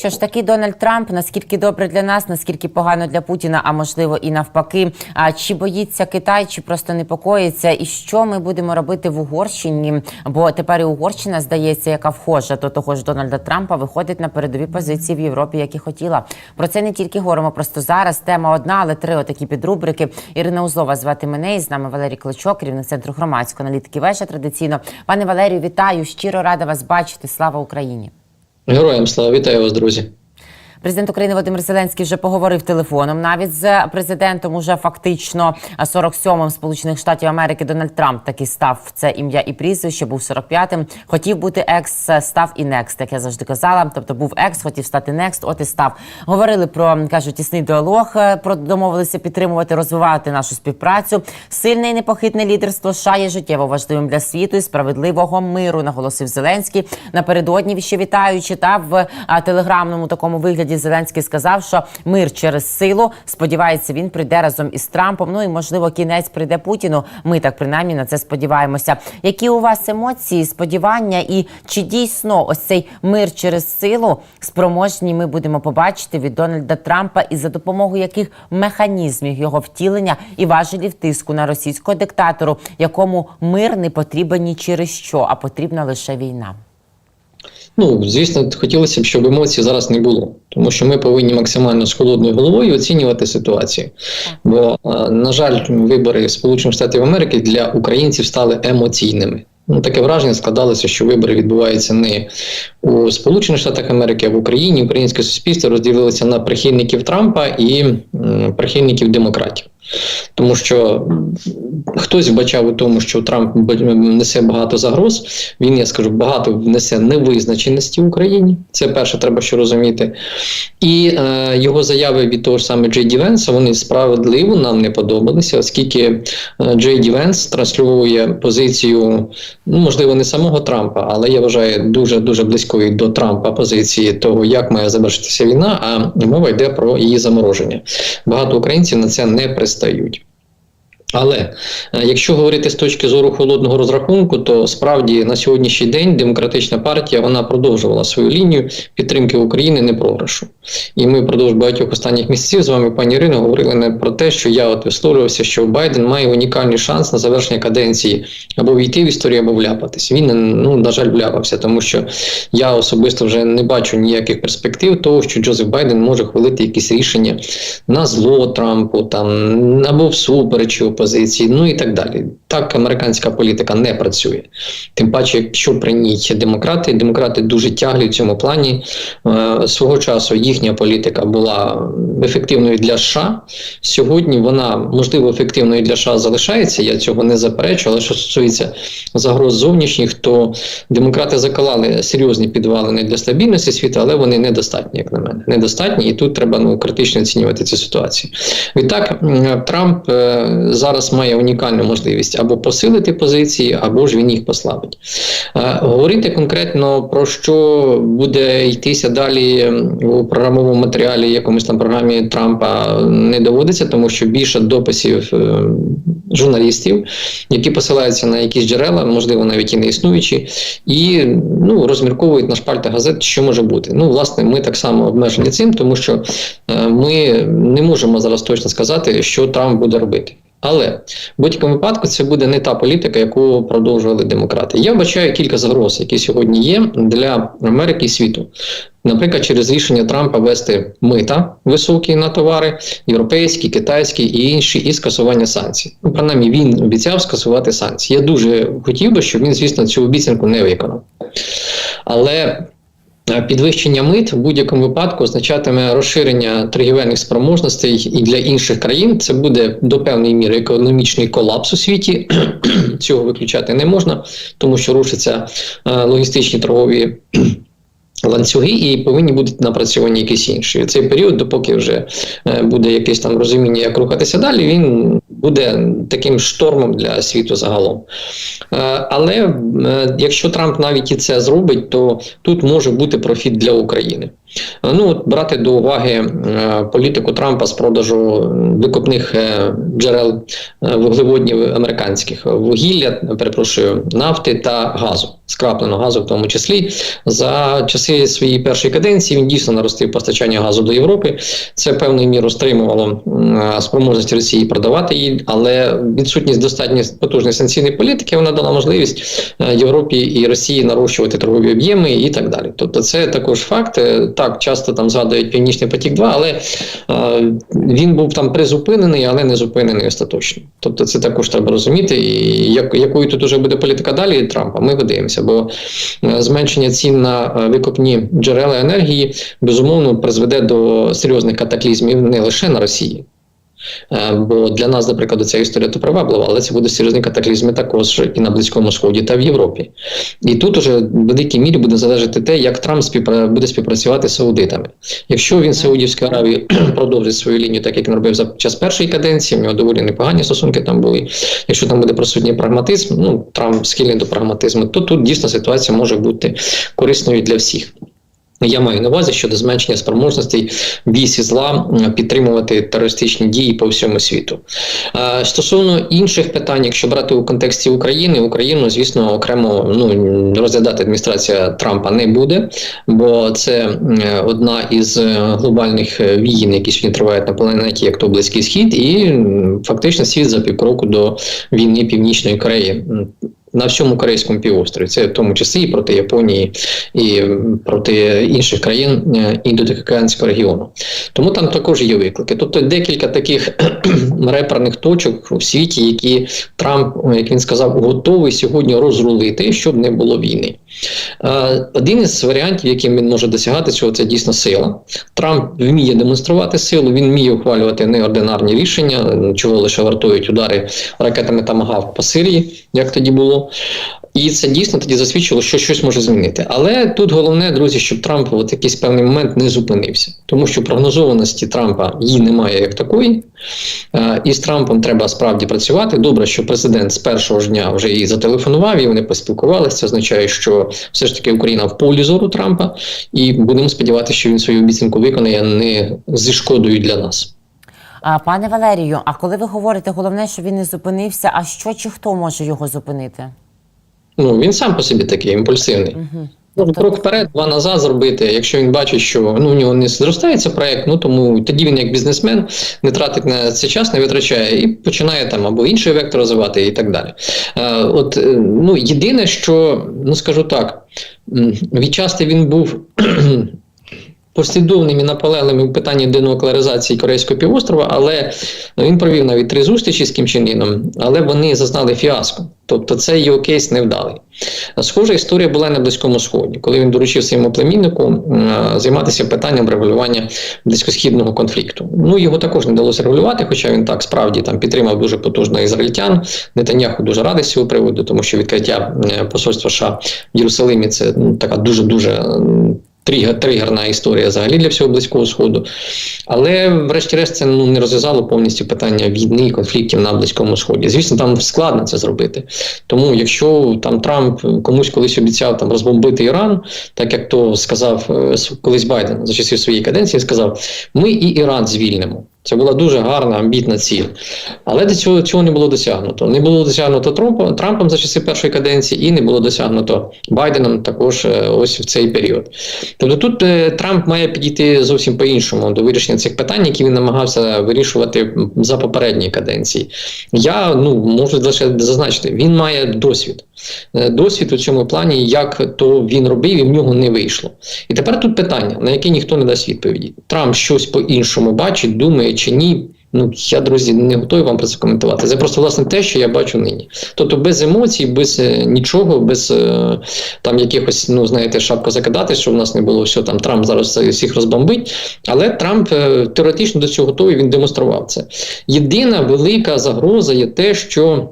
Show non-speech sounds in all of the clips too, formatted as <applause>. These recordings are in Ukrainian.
Що ж такий Дональд Трамп, наскільки добре для нас, наскільки погано для Путіна, а можливо і навпаки. А чи боїться Китай, чи просто непокоїться? І що ми будемо робити в Угорщині? Бо тепер і Угорщина здається, яка вхожа до того ж Дональда Трампа, виходить на передові позиції в Європі, як і хотіла. Про це не тільки говоримо. Просто зараз тема одна, але три отакі підрубрики. Ірина Узлова звати мене і з нами Валерій Клочок, керівник центру громадської аналітики. Вежа традиційно. Пане Валерію, вітаю! Щиро рада вас бачити. Слава Україні! Героям слава вітаю вас, друзі. Президент України Володимир Зеленський вже поговорив телефоном. Навіть з президентом уже фактично 47-м Сполучених Штатів Америки Дональд Трамп таки став це ім'я і прізвище. Був 45-м. Хотів бути екс, став і некст, як я завжди казала. Тобто був екс, хотів стати некст. От і став. Говорили про кажуть, тісний діалог. е, Про домовилися підтримувати, розвивати нашу співпрацю. Сильне і непохитне лідерство США є життєво важливим для світу і справедливого миру. Наголосив Зеленський. Напередодні ще вітаю, читав в а, телеграмному такому вигляді. Зеленський сказав, що мир через силу. Сподівається, він прийде разом із Трампом. Ну і можливо, кінець прийде Путіну. Ми так принаймні на це сподіваємося. Які у вас емоції, сподівання, і чи дійсно ось цей мир через силу спроможні ми будемо побачити від Дональда Трампа, і за допомогою яких механізмів його втілення і важелів тиску на російського диктатору, якому мир не потрібен ні через що, а потрібна лише війна. Ну, звісно, хотілося б, щоб емоцій зараз не було, тому що ми повинні максимально з холодною головою оцінювати ситуацію. Бо, е, на жаль, вибори Сполучених Штатів Америки для українців стали емоційними. Ну, таке враження складалося, що вибори відбуваються не у Сполучених Штатах Америки, а в Україні. Українське суспільство розділилося на прихильників Трампа і м, прихильників демократів. Тому що хтось вбачав у тому, що Трамп несе багато загроз. Він, я скажу, багато внесе невизначеності в Україні. Це перше, треба що розуміти. І е, його заяви від того ж саме Джей Ді Венса, вони справедливо нам не подобалися, оскільки е, Джей Ді Венс транслює позицію, ну можливо, не самого Трампа, але я вважаю дуже дуже близької до Трампа позиції того, як має завершитися війна. А мова йде про її замороження. Багато українців на це не пристають. Але е, якщо говорити з точки зору холодного розрахунку, то справді на сьогоднішній день демократична партія вона продовжувала свою лінію підтримки України не програшу. І ми впродовж багатьох останніх місяців з вами, пані Ірино, говорили не про те, що я от висловлювався, що Байден має унікальний шанс на завершення каденції або війти в історію, або вляпатись. Він ну на жаль вляпався, тому що я особисто вже не бачу ніяких перспектив того, що Джозеф Байден може хвалити якісь рішення на зло Трампу, там або всупереч позиції, ну і так далі. Так американська політика не працює. Тим паче, якщо при ній демократи, демократи дуже тяглі в цьому плані. Е, свого часу їхня політика була ефективною для США. Сьогодні вона можливо ефективною для США залишається. Я цього не заперечую. Але що стосується загроз зовнішніх, то демократи закалали серйозні підвалини для стабільності світу, але вони недостатні, як на мене. Недостатні, і тут треба ну критично оцінювати цю ситуацію. Відтак Трамп е, зараз має унікальну можливість або посилити позиції, або ж він їх послабить. Е, Говорити конкретно про що буде йтися далі у програмовому матеріалі, якомусь там програмі Трампа не доводиться, тому що більше дописів е, журналістів, які посилаються на якісь джерела, можливо, навіть і не існуючі, і ну розмірковують на шпальтах газет, що може бути. Ну, власне, ми так само обмежені цим, тому що е, ми не можемо зараз точно сказати, що Трамп буде робити. Але в будь-якому випадку це буде не та політика, яку продовжували демократи. Я бачаю кілька загроз, які сьогодні є для Америки і світу. Наприклад, через рішення Трампа ввести мита високі на товари, європейські, китайські і інші, і скасування санкцій. Ну, принаймні, він обіцяв скасувати санкції. Я дуже хотів би, щоб він, звісно, цю обіцянку не виконав. Але підвищення мит в будь-якому випадку означатиме розширення торгівельних спроможностей і для інших країн. Це буде до певної міри економічний колапс у світі. <clears throat> Цього виключати не можна, тому що рушаться е, логістичні торгові. <clears throat> Ланцюги і повинні бути напрацьовані якісь інші. Цей період, допоки вже е, буде якесь там розуміння, як рухатися далі, він буде таким штормом для світу загалом. Е, Але е, якщо Трамп навіть і це зробить, то тут може бути профіт для України. Ну, от брати до уваги е, політику Трампа з продажу викопних е, джерел е, вуглеводнів американських вугілля, перепрошую, нафти та газу, скрапленого газу, в тому числі за часи своєї першої каденції він дійсно наростив постачання газу до Європи. Це певною мірою стримувало спроможність Росії продавати її, але відсутність достатньо потужної санкційної політики вона дала можливість е, Європі і Росії нарощувати торгові об'єми і так далі. Тобто, це також факт. Так, часто там згадують Північний потік 2 але е, він був там призупинений, але не зупинений остаточно. Тобто, це також треба розуміти. І як, якою тут уже буде політика далі Трампа, ми подивимося, бо зменшення цін на викопні джерела енергії безумовно призведе до серйозних катаклізмів не лише на Росії. Е, Бо для нас, наприклад, ця історія то приваблива, але це буде серйозні катаклізми також і на Близькому Сході та в Європі. І тут уже в великій мірі буде залежати те, як Трамп співпра... буде співпрацювати з саудитами. Якщо він Саудівській Аравії <clears throat> продовжить свою лінію, так як він робив за час першої каденції, в нього доволі непогані стосунки там були. Якщо там буде присутній прагматизм, ну Трамп схильний до прагматизму, то тут дійсно ситуація може бути корисною для всіх. Я маю на увазі щодо зменшення спроможностей вісі зла підтримувати терористичні дії по всьому світу. Стосовно інших питань, якщо брати у контексті України, Україну, звісно, окремо ну розглядати адміністрація Трампа не буде, бо це одна із е, глобальних е, війн, які сьогодні тривають на планеті, як то Близький Схід, і фактично світ за півкроку до війни Північної Кореї. На всьому корейському півострові, це в тому числі і проти Японії, і проти інших країн е, індотихоокеанського регіону. Тому там також є виклики. Тобто декілька таких реперних точок у світі, які Трамп, як він сказав, готовий сьогодні розрулити, щоб не було війни. Е, Один із варіантів, яким він може досягати цього, це дійсно сила. Трамп вміє демонструвати силу, він вміє ухвалювати неординарні рішення, чого лише вартують удари ракетами Тамагавк по Сирії, як тоді було. І це дійсно тоді засвідчило, що щось може змінити. Але тут головне, друзі, щоб Трамп в якийсь певний момент не зупинився, тому що прогнозованості Трампа її немає як такої. Е, І з Трампом треба справді працювати. Добре, що президент з першого ж дня вже їй зателефонував, і вони поспілкувалися. Це означає, що все ж таки Україна в полі зору Трампа, і будемо сподіватися, що він свою обіцянку виконає не зі шкодою для нас. А, Пане Валерію, а коли ви говорите, головне, що він не зупинився, а що чи хто може його зупинити? Ну він сам по собі такий імпульсивний. Угу. Ну, крок вперед, два назад зробити. Якщо він бачить, що ну у нього не зростається проект, ну тому тоді він як бізнесмен не тратить на це час, не витрачає і починає там або інший вектор розвивати і так далі. Е, от е, ну єдине, що ну скажу так, відчасти він був. Послідовним і наполегливим в питанні денуклеаризації Корейського півострова, але ну, він провів навіть три зустрічі з Кім Чен Іном, але вони зазнали фіаско. Тобто цей його кейс невдалий. Схожа історія була на Близькому Сході, коли він доручив своєму племіннику займатися питанням регулювання близькосхідного конфлікту. Ну його також не вдалося регулювати, хоча він так справді там підтримав дуже потужно ізраїльтян. Нетаньяху дуже радий з цього приводу, тому що відкриття е, посольства США в Єрусалимі це ну, така дуже дуже. Тригер, тригерна історія взагалі для всього близького сходу, але врешті-решт це ну не розв'язало повністю питання війни і конфліктів на близькому сході. Звісно, там складно це зробити. Тому, якщо там Трамп комусь колись обіцяв там розбомбити Іран, так як то сказав е, колись Байден за часів своєї каденції, сказав: ми і Іран звільнимо. Це була дуже гарна, амбітна ціль. Але до цього цього не було досягнуто. Не було досягнуто Трампом, Трампом за часи першої каденції, і не було досягнуто Байденом також е, ось в цей період. Тобто тут е, Трамп має підійти зовсім по-іншому до вирішення цих питань, які він намагався вирішувати за попередні каденції. Я ну можу лише зазначити, він має досвід. Е, Досвід у цьому плані, як то він робив, і в нього не вийшло. І тепер тут питання, на яке ніхто не дасть відповіді. Трамп щось по-іншому бачить, думає чи ні. Ну, я, друзі, не готовий вам про це коментувати. Це просто власне те, що я бачу нині. Тобто без емоцій, без е, нічого, без е, там якихось, ну знаєте, шапку закидати, щоб в нас не було все там. Трамп зараз всіх розбомбить. Але Трамп теоретично до цього готовий, він демонстрував це. Єдина велика загроза є те, що.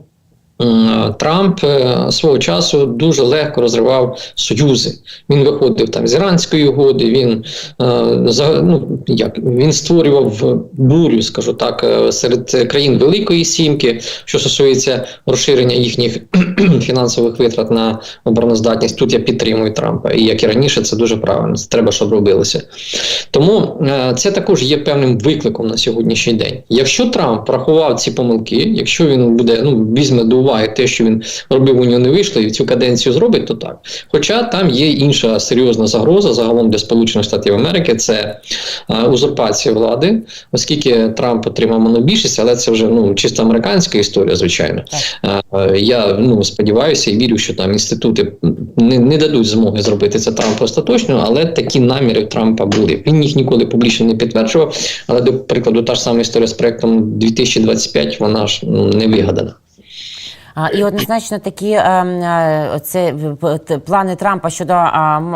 Трамп е, свого часу дуже легко розривав союзи. Він виходив там з іранської угоди. Він е, ну як він створював бурю, скажу так, е, серед країн Великої Сімки, що стосується розширення їхніх <clears throat> фінансових витрат на обороноздатність. Тут я підтримую Трампа, і як і раніше, це дуже правильно. Це треба, щоб робилося. Тому це також є певним викликом на сьогоднішній день. Якщо Трамп врахував ці помилки, якщо він буде ну візьме до уваги те, що він робив, у нього не вийшло, і цю каденцію зробить, то так. Хоча там є інша серйозна загроза загалом для Сполучених Штатів Америки, це узурпація влади, оскільки Трамп отримав монобільшість, але це вже ну чисто американська історія, звичайно. Я ну сподіваюся і вірю, що там інститути не, не дадуть змоги зробити це Трампу остаточно, але такі наміри Трампа були. Він їх ніколи публічно не підтверджував. Але до прикладу, та ж сама історія з проектом 2025, вона ж ну, не вигадана. І однозначно такі е, е, це плани Трампа щодо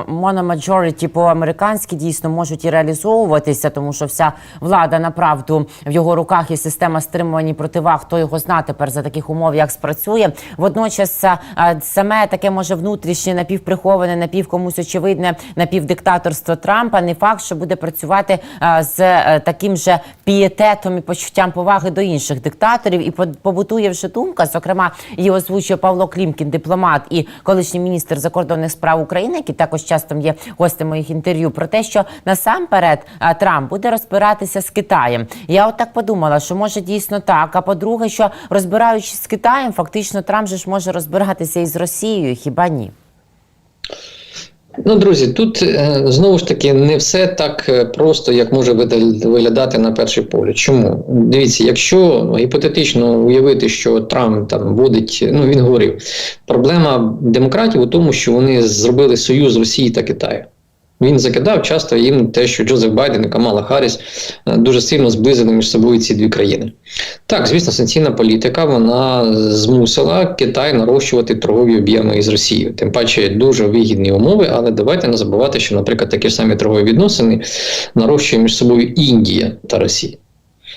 мономаджоріті по-американськи дійсно можуть і реалізовуватися, тому що вся влада направду в його руках і система стримувань і противаг. Хто його зна тепер за таких умов, як спрацює. Водночас е, е, саме таке може внутрішнє напівприховане, напів комусь очевидне, напівдиктаторство Трампа. Не факт, що буде працювати з таким же пієтетом і почуттям поваги до інших диктаторів. І по- побутує вже думка, зокрема, її озвучує Павло Клімкін, дипломат і колишній міністр закордонних справ України, який також часто є гостем моїх інтерв'ю, про те, що насамперед Трамп буде розбиратися з Китаєм. Я от подумала, що може дійсно так. А по-друге, що розбираючись з Китаєм, фактично Трамп же ж може розбиратися і з Росією, хіба ні? Ну, друзі, тут е, знову ж таки не все так е, просто, як може виглядати на перший погляд. Чому? Дивіться, якщо гіпотетично уявити, що Трамп там вводить, ну він говорив, проблема демократів у тому, що вони зробили союз Росії та Китаю. Він закидав часто їм те, що Джозеф Байден і Камала Харріс е, дуже сильно зблизили між собою ці дві країни. Так, звісно, санкційна політика вона змусила Китай нарощувати торгові об'єми із Росією. Тим паче дуже вигідні умови, але давайте не забувати, що, наприклад, такі ж самі торгові відносини нарощує між собою Індія та Росія.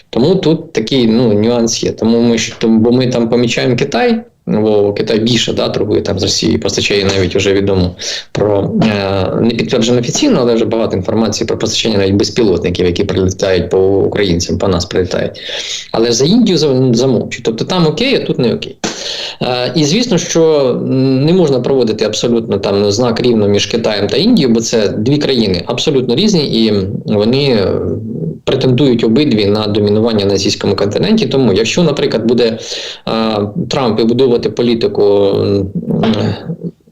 Тому тут такий ну, нюанс є. Тому ми бо ми там помічаємо Китай. Бо Китай більше да, торгує там з Росією, постачає навіть вже відомо про е, не підтверджено офіційно, але вже багато інформації про постачання навіть безпілотників, які прилітають по українцям, по нас прилітають. Але за Індію зам- замовчують. Тобто там окей, а тут не окей. Е, і звісно, що не можна проводити абсолютно там знак рівно між Китаєм та Індією, бо це дві країни абсолютно різні, і вони е, претендують обидві на домінування на азійському континенті. Тому, якщо, наприклад, буде е, Трамп вибудовувати політику.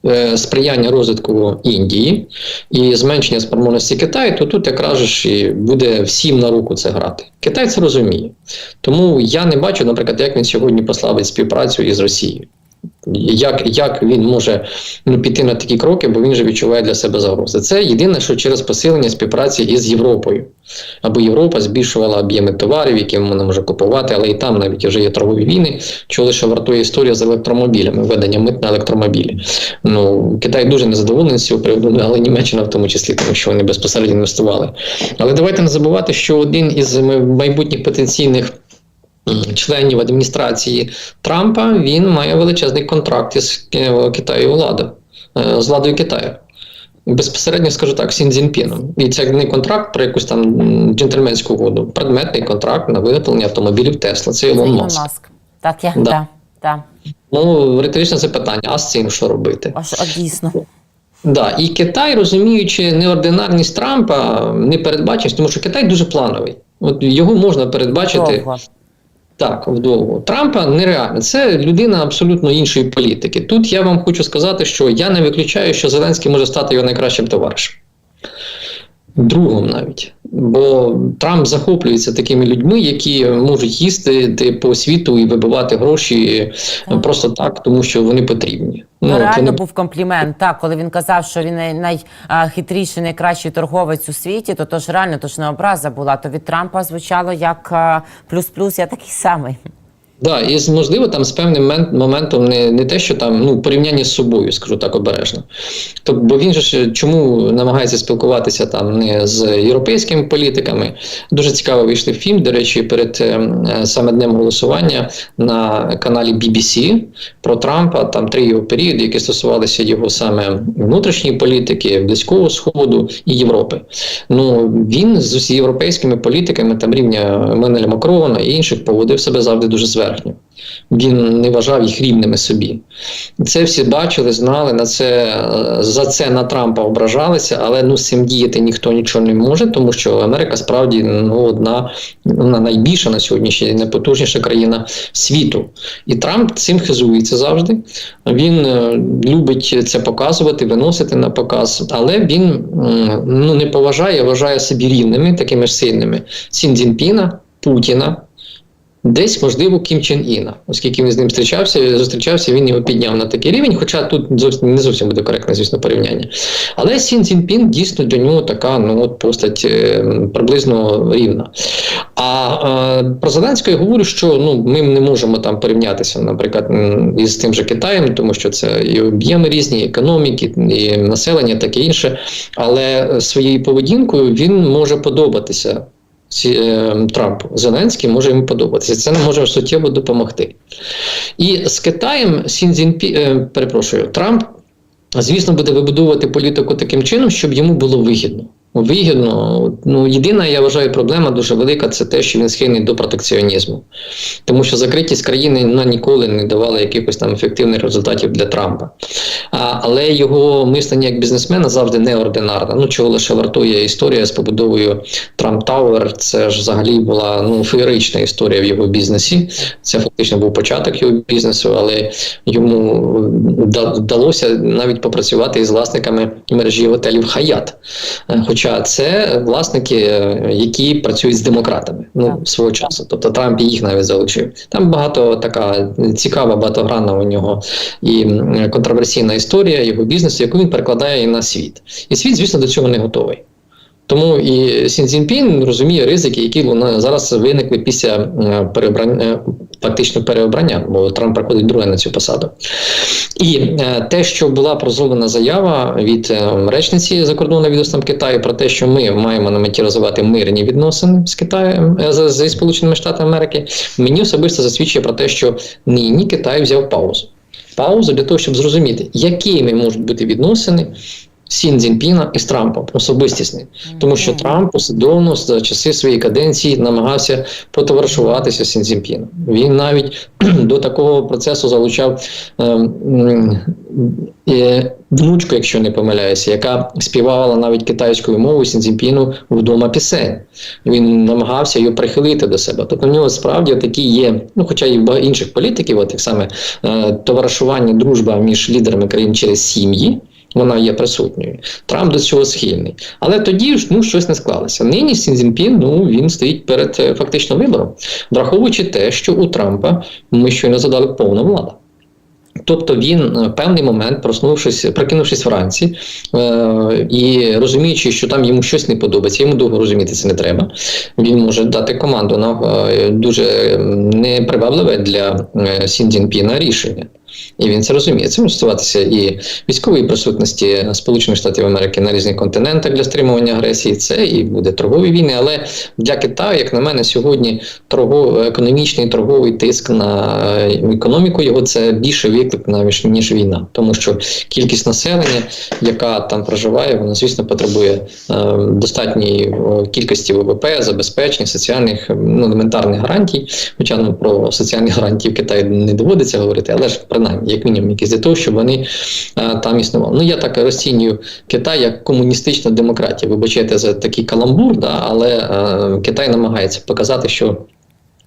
Е, Сприяння розвитку Індії і зменшення спроможності Китаю, то тут якраз ж і буде всім на руку це грати. Китай це розуміє. Тому я не бачу, наприклад, як він сьогодні послабить співпрацю із Росією. Як, як він може ну, піти на такі кроки, бо він же відчуває для себе загрози. Це єдине, що через посилення співпраці із Європою. Аби Європа збільшувала об'єми товарів, які вона може купувати, але і там навіть вже є торгові війни, що лише вартує історія з електромобілями, введення мит на електромобілі. Ну, Китай дуже незадоволений з цього приводу, але Німеччина в тому числі, тому що вони безпосередньо інвестували. Але давайте не забувати, що один із майбутніх потенційних членів адміністрації Трампа він має величезний контракт із Ки- Китаю владою, е, з владою Китаю. Безпосередньо скажу так, Сін Цзіньпіном. І це не контракт про якусь там джентльменську угоду, предметний контракт на виготовлення автомобілів Тесла. Це Ілон Маск. Маск. Так, я Да. да. Да. Ну, риторичне запитання: а з цим що робити? Аж а, дійсно. Да, і Китай, розуміючи неординарність Трампа, непередбаченість, тому що Китай дуже плановий. От його можна передбачити. Довго. Так, вдовго. Трампа нереально. Це людина абсолютно іншої політики. Тут я вам хочу сказати, що я не виключаю, що Зеленський може стати його найкращим товаришем. Другом навіть. Бо Трамп захоплюється такими людьми, які можуть їздити по світу і вибивати гроші Так. просто так, тому що вони потрібні. Ну, реально вони- був комплімент. Так, коли він казав, що він найхитріший, найкращий торговець у світі, то то ж реально то ж не образа була. То від Трампа звучало як плюс-плюс, я такий самий. Да, і можливо там з певним моментом не, не те, що там ну порівняння з собою, скажу так обережно. Тобто, бо він же ж чому намагається спілкуватися там не з європейськими політиками. Дуже цікаво вийшли фільм. До речі, перед е, е, саме днем голосування на каналі BBC про Трампа. Там три його періоди, які стосувалися його саме внутрішньої політики, близького сходу і Європи. Ну він з європейськими політиками там рівня Еммануеля Макрона і інших поводив себе завжди дуже зверхньо. Він не вважав їх рівними собі. Це всі бачили, знали на це за це на Трампа ображалися, але ну з цим діяти ніхто нічого не може, тому що Америка справді ну одна вона найбільша на сьогоднішній найпотужніша країна світу. І Трамп цим хизується завжди. Він е, любить це показувати, виносити на показ, але він ну не поважає, вважає собі рівними, такими ж сильними Сін Цзіньпіна, Путіна. Десь, можливо, Кім Чен Іна, оскільки він з ним зустрічався, зустрічався, він його підняв на такий рівень, хоча тут зовсім не зовсім буде коректне, звісно, порівняння. Але Сін Цзіньпін дійсно для нього така ну, от постать е, приблизно рівна. А е, про Зеленського я говорю, що ну, ми не можемо там порівнятися, наприклад, із тим же Китаєм, тому що це і об'єми різні, і економіки, і населення, таке інше. Але своєю поведінкою він може подобатися е, Трампу. Зеленський може йому подобатися. Це може суттєво допомогти. І з Китаєм Сін Цзіньпі, е, перепрошую, Трамп, звісно, буде вибудовувати політику таким чином, щоб йому було вигідно. Вигідно, ну єдина, я вважаю, проблема дуже велика це те, що він схильний до протекціонізму, тому що закритість країни вона ніколи не давала якихось там ефективних результатів для Трампа. А, але його мислення як бізнесмена завжди неординарне. Ну чого лише вартує історія з побудовою Трамп Тауер. Це ж взагалі була ну феєрична історія в його бізнесі. Це фактично був початок його бізнесу, але йому вдалося навіть попрацювати із власниками мережі готелів Хаят. Е, Хоча це власники, е, які працюють з демократами ну, свого часу. Тобто Трамп їх навіть залучив. Там багато така цікава, багатогранна у нього і контроверсійна історія його бізнесу, яку він перекладає і на світ. І світ, звісно, до цього не готовий. Тому і Сін Цзіньпін розуміє ризики, які зараз виникли після е, переобрання, фактично переобрання, бо Трамп приходить друге на цю посаду. І е, те, що була прозроблена заява від е, речниці закордонного відомства Китаю про те, що ми маємо на меті розвивати мирні відносини з Китаєм е, з, Сполученими Штатами Америки, мені особисто засвідчує про те, що нині Китай взяв паузу. Паузу для того, щоб зрозуміти, якими можуть бути відносини Сін Цзіньпіна із Трампом особистісні, тому що Трамп послідовно за часи своєї каденції намагався потоваришуватися з Сін Цзіньпіном. Він навіть <clears throat> до такого процесу залучав м, е, внучку, якщо не помиляюся, яка співала навіть китайською мовою Сін Цзіньпіну вдома пісень. Він намагався її прихилити до себе. Тобто в нього справді такі є, ну хоча і в інших політиків, от як саме е, товаришування, дружба між лідерами країн через сім'ї. Вона є присутньою. Трамп до цього схильний. Але тоді ж ну, щось не склалося. Нині Сін Цзіньпін, ну, він стоїть перед е, фактично вибором, враховуючи те, що у Трампа ми щойно задали повна влада. Тобто він е, в певний момент, проснувшись, прокинувшись вранці е, і розуміючи, що там йому щось не подобається, йому довго розуміти це не треба. Він може дати команду на е, дуже непривабливе для е, Сін Цзіньпіна рішення. І він це розуміє. Це може стосуватися і військової присутності Сполучених Штатів Америки на різних континентах для стримування агресії. Це і буде торгові війни. Але для Китаю, як на мене, сьогодні торгов, економічний торговий тиск на е, економіку його це більше виклик навіть ніж війна, тому що кількість населення, яка там проживає, вона звісно потребує е, достатньої е, кількості ВВП, забезпечень, соціальних ну, елементарних гарантій. Хоча ну, про соціальні гарантії в Китаї не доводиться говорити, але ж принаймні, як мінімум, якісь для того, щоб вони е, там існували. Ну я так розцінюю Китай як комуністична демократія. Вибачайте за такий каламбур, да, але е, Китай намагається показати, що.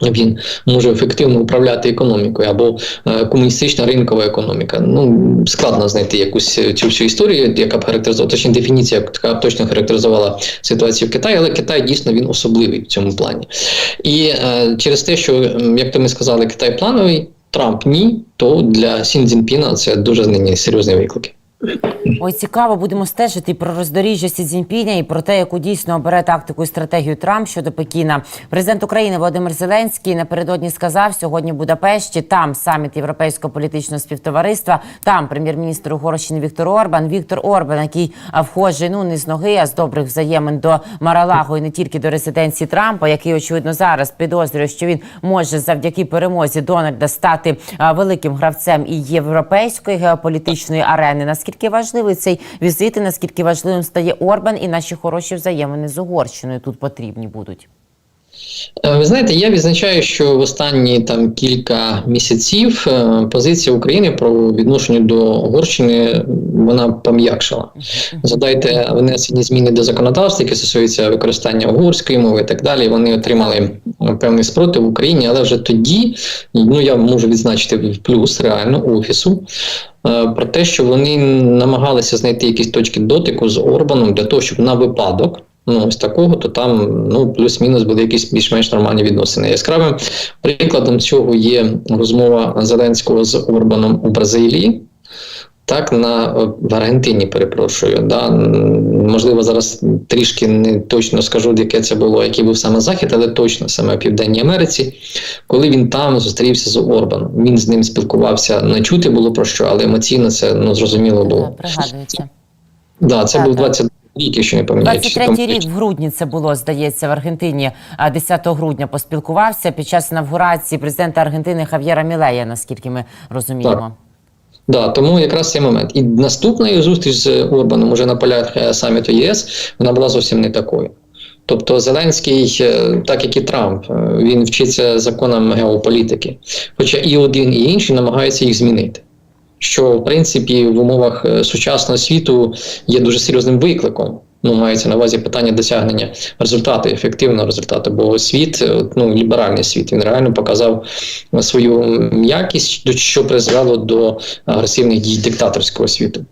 Він може ефективно управляти економікою або е, комуністична ринкова економіка. Ну складно знайти якусь е, цю всю історію, яка б характеризувала точні дефініція, яка б точно характеризувала ситуацію в Китаї, але Китай дійсно він особливий в цьому плані. І е, через те, що як то ми сказали, Китай плановий, Трамп ні, то для Сін Цзіньпіна це дуже серйозні виклики. Ой, цікаво, будемо стежити і про роздоріжжя Сі Цзіньпіня і про те, яку дійсно обере тактику і стратегію Трамп щодо Пекіна. Президент України Володимир Зеленський напередодні сказав, сьогодні в Будапешті, там саміт Європейського політичного співтовариства, там прем'єр-міністр Угорщини Віктор Орбан. Віктор Орбан, який вхожий ну не з ноги, а з добрих взаємин до Маралаго і не тільки до резиденції Трампа, який очевидно зараз підозрює, що він може завдяки перемозі Дональда стати великим гравцем і європейської геополітичної арени. Наскільки важливий цей візит, і наскільки важливим стає Орбан і наші хороші взаємини з Угорщиною тут потрібні будуть. Е, Ви знаєте, я відзначаю, що в останні там кілька місяців е, позиція України про відношення до Угорщини вона пом'якшила. Згадайте внесені зміни до законодавства, які стосуються використання угорської мови і так далі. Вони отримали е, певний спротив в Україні, але вже тоді, ну я можу відзначити плюс реально офісу. Е, Про те, що вони намагалися знайти якісь точки дотику з Орбаном для того, щоб на випадок ну ось такого, то там ну плюс-мінус були якісь більш-менш нормальні відносини. Яскравим прикладом цього є розмова Зеленського з Орбаном у Бразилії. Так, на в Аргентині, перепрошую. Да. Можливо, зараз трішки не точно скажу, яке це було, який був саме захід, але точно саме в Південній Америці, коли він там зустрівся з Орбаном. Він з ним спілкувався, не чути було про що, але емоційно це ну зрозуміло було. Пригадується. Да, це Так, був так. 20 рік, якщо не помиляюсь. 23-й рік в грудні це було, здається, в Аргентині. а 10 грудня поспілкувався під час інавгурації президента Аргентини Хав'єра Мілея, наскільки ми розуміємо. Да, тому якраз цей момент. І наступна зустріч з Урбаном уже на полях е, саміту ЄС, вона була зовсім не такою. Тобто Зеленський, е, так як і Трамп, е, він вчиться законам геополітики. Хоча і один, і інший намагаються їх змінити. Що, в принципі, в умовах сучасного світу є дуже серйозним викликом. Ну, мається на увазі питання досягнення результату, ефективного результату. Бо світ, ну ліберальний світ, він реально показав свою м'якість, що призвело до агресивних дій диктаторського світу.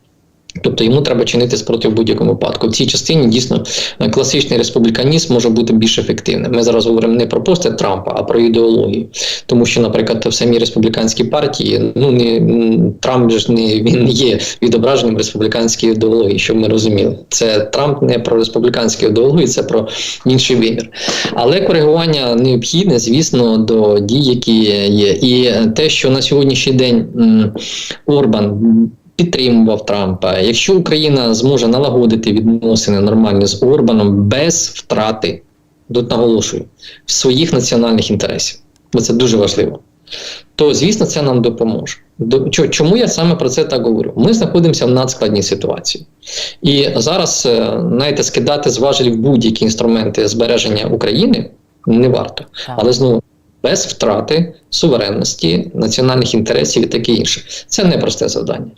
Тобто йому треба чинити спротив в будь-якому випадку. В цій частині дійсно е, класичний республіканізм може бути більш ефективним. Ми зараз говоримо не про постать Трампа, а про ідеологію. Тому що, наприклад, в самій республіканській партії, ну не Трамп ж не він є відображенням республіканської ідеології, щоб ми розуміли. Це Трамп не про республіканську ідеологію, це про інший вимір. Але коригування необхідне, звісно, до дій, які є. І те, що на сьогоднішній день Орбан підтримував Трампа. Якщо Україна зможе налагодити відносини нормальні з Орбаном без втрати, тут наголошую, своїх національних інтересів, бо це дуже важливо. То звісно, це нам допоможе. До чо- чому я саме про це так говорю? Ми знаходимося в надскладній ситуації, і зараз е, знаєте, скидати з важелів будь-які інструменти збереження України не варто, але знову без втрати суверенності, національних інтересів і таке інше. Це непросте завдання.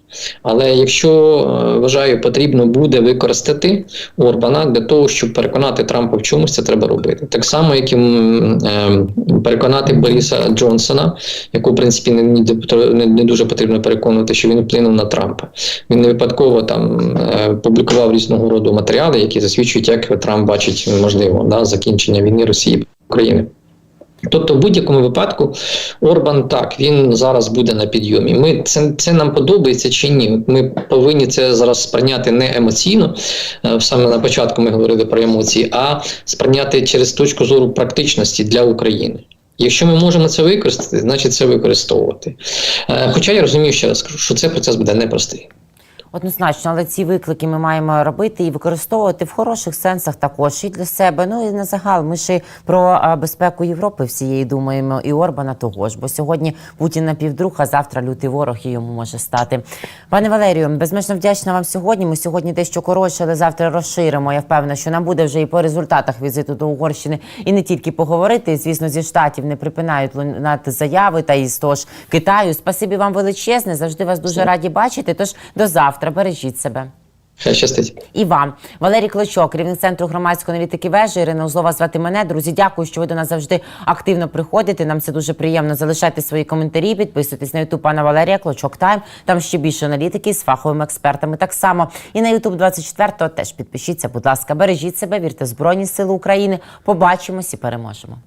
Але якщо е, вважаю, потрібно буде використати Орбана для того, щоб переконати Трампа в чомусь, це треба робити. Так само, як і е, переконати Бориса Джонсона, яку в принципі не, дуже потрібно переконувати, що він вплинув на Трампа. Він не випадково там е, публікував різного роду матеріали, які засвідчують, як Трамп бачить можливо да, закінчення війни Росії України. Тобто, в будь-якому випадку, Орбан так він зараз буде на підйомі. Ми це, це нам подобається чи ні? Ми повинні це зараз сприйняти не емоційно. е, Саме на початку ми говорили про емоції, а сприйняти через точку зору практичності для України. Якщо ми можемо це використати, значить це використовувати. Е, Хоча я розумію, ще раз кажу, що цей процес буде непростий. Однозначно, але ці виклики ми маємо робити і використовувати в хороших сенсах також і для себе. Ну і на загал. Ми ще про безпеку Європи всієї думаємо, і Орбана того ж. Бо сьогодні Путін напівдруг, а завтра лютий ворог і йому може стати. Пане Валерію, безмежно вдячна вам сьогодні. Ми сьогодні дещо коротше, але завтра розширимо. Я впевнена, що нам буде вже і по результатах візиту до Угорщини, і не тільки поговорити. І, Звісно, зі штатів не припинають лунати заяви та із того ж Китаю. Спасибі вам величезне. Завжди вас дуже раді бачити. Тож до завтра. Бережіть себе. Хай щастить. І вам, Валерій Клочок, керівник центру громадської аналітики вежі. Ірина Узлова звати мене. Друзі, дякую, що ви до нас завжди активно приходите. Нам це дуже приємно. Залишайте свої коментарі, підписуйтесь на ютуб пана Валерія Клочок Тайм. Там ще більше аналітики з фаховими експертами. Так само і на ютуб 24 теж підпишіться. Будь ласка, бережіть себе, вірте в Збройні Сили України. Побачимось і переможемо.